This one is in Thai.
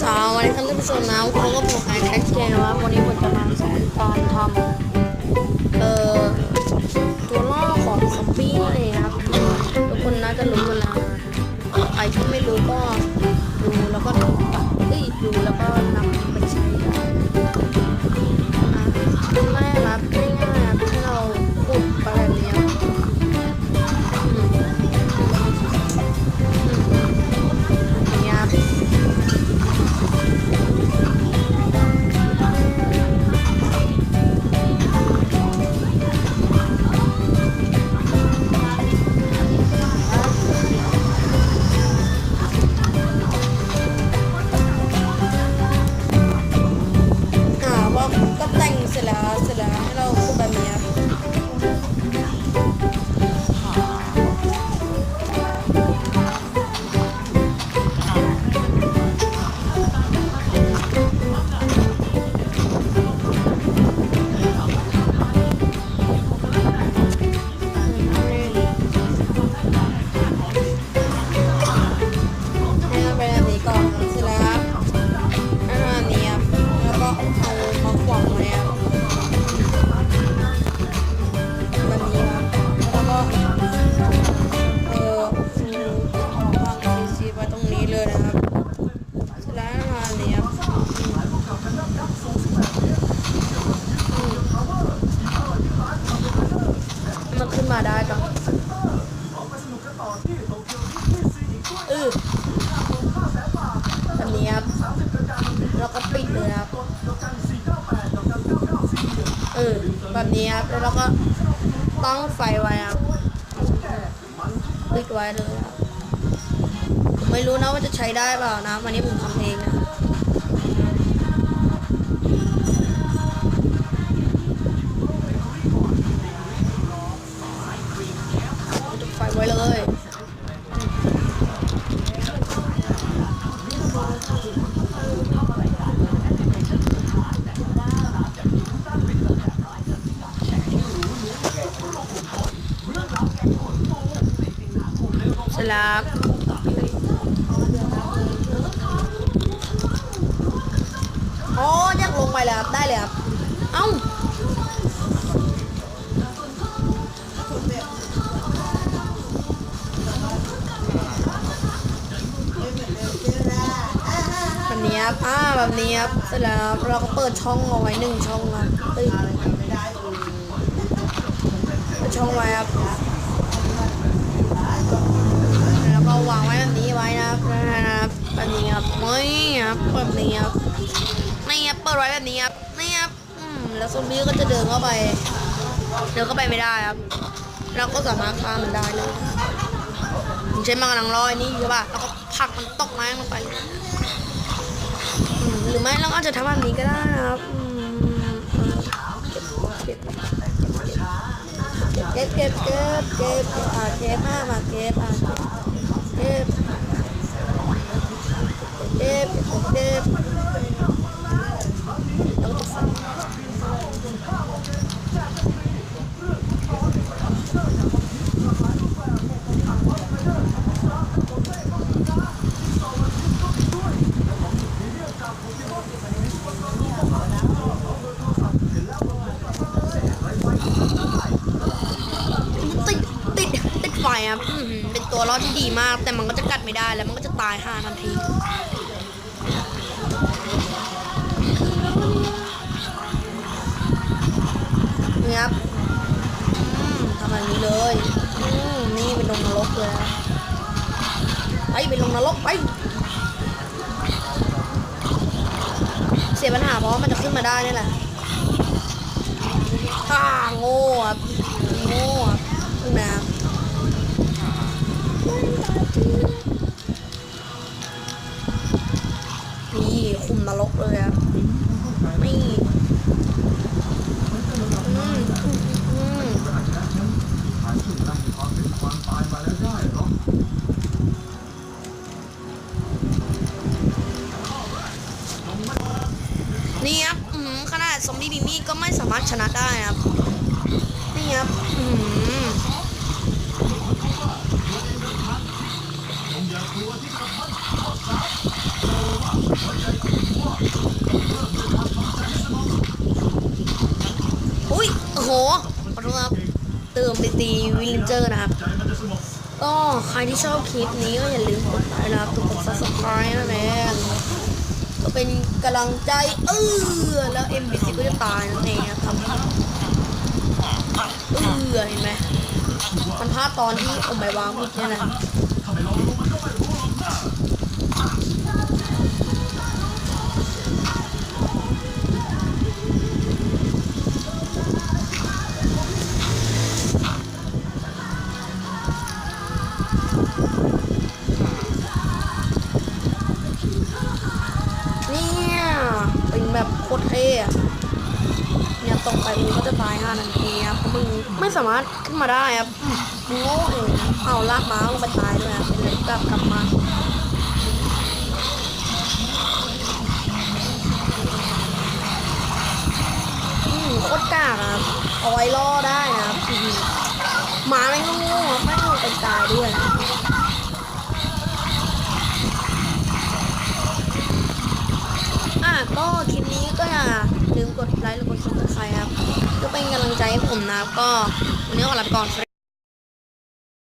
สาววันนี้ท่านผู้ชมนะเขาก็บอกการแคสเกมว่าวันนี้ผมจะมาสอนการทำเอ่อตัวล่อของซอมบี้นั่นเลยครับทุกคนน่าจะรู้กันแล้วนะใครที่ไม่รู้ก็ดูแล้วก็เอ้ยดูแล้วก็นำไป มาได้ก่อนเออแบบนี้ครับแล้วก็ปิดเลยครับ เออ แบบนี้ครับ แล้วเราก็ตั้งไฟไว้ครับ ปิดไว้เลยครับ ไม่รู้นะว่าจะใช้ได้เปล่านะวันนี้ผมทำเองนะ ว้เลยสร็จแล้วครับอ๋ออยากลงไปแล้วครับ ได้เลยครับ เอ้า อ่าแบบนี้ครับเสร็จแล้วเราก็เปิดช่องเอาไว้หนึ่งช่องครับเอ้ยเปิดช่องไว้ครับแล้วก็วางไว้แบบนี้ไว้นะครับนะครับแบบนี้ครับไม่ครับแบบนี้ครับนี่ครับเปิดไว้แบบนี้ครับนี่ครับอืมแล้วซอมบี้ก็จะเดินเข้าไปเดินเข้าไปไม่ได้ครับ เราก็สามารถฆ่ามันได้เลยใช้มังกรนังรอยนี่ใช่ป่ะแล้วก็ผักมันตกน้ลงไป หรือไม่เราอาจจะทำแบบนี้ก็ได้นะครับเก็บเก็บเก็บเก็บเก็บอะเก็บมามาเก็บอะเก็บเก็บเก็บแล้วก็ใส่ติดติดติดไฟครับอื้อหือเป็น ตัวรอดที่ดีมาก แต่มันก็จะกัดไม่ได้แล้วมันก็จะตายห่าทันทีนี่ครับทำแบบนี้เลยนี่เป็นลงนรกเลยไปเป็นลงนรกไป เสียปัญหาเพราะมันจะขึ้นมาได้นี่แหละอ่าโง่ครับโง่ครับนะ นี่คุมนรกเลยครับนี่อืมอืมนี่ครับอืมขนาดซอมบี้บิมี่ก็ไม่สามารถชนะได้ครับ นี่ครับ อืม ขอตีวิลเลนเจอร์นะครับ ก็ใครที่ชอบคลิปนี้ก็อย่าลืมกดไลค์นะครับกด subscribe นะแม่ก็เป็นกำลังใจเออแล้ว MBC ก็จะตายนั่นเองนะครับเออเห็นไหมมันพลาดตอนที่ผมไปวางผิดเนี่ยนะ เนี่ยเป็นแบบโคตรเท่อะเนี่ยตกไปมึงก็จะตายห้านาทีครับเพราะมึงไม่สามารถขึ้นมาได้ครับมึงโง่เองเอาลากม้าลงไปตายด้วยครับเป็นกลับกลับมาอืมโคตรกากอะครับเอาไว้ล่อได้ ก็คลิปนี้ก็อย่าลืมกดไลค์หรือกดซับสไครต์ครับก็เป็นกำลังใจให้ผมนะครับก็วันนี้ขอลาไปก่อน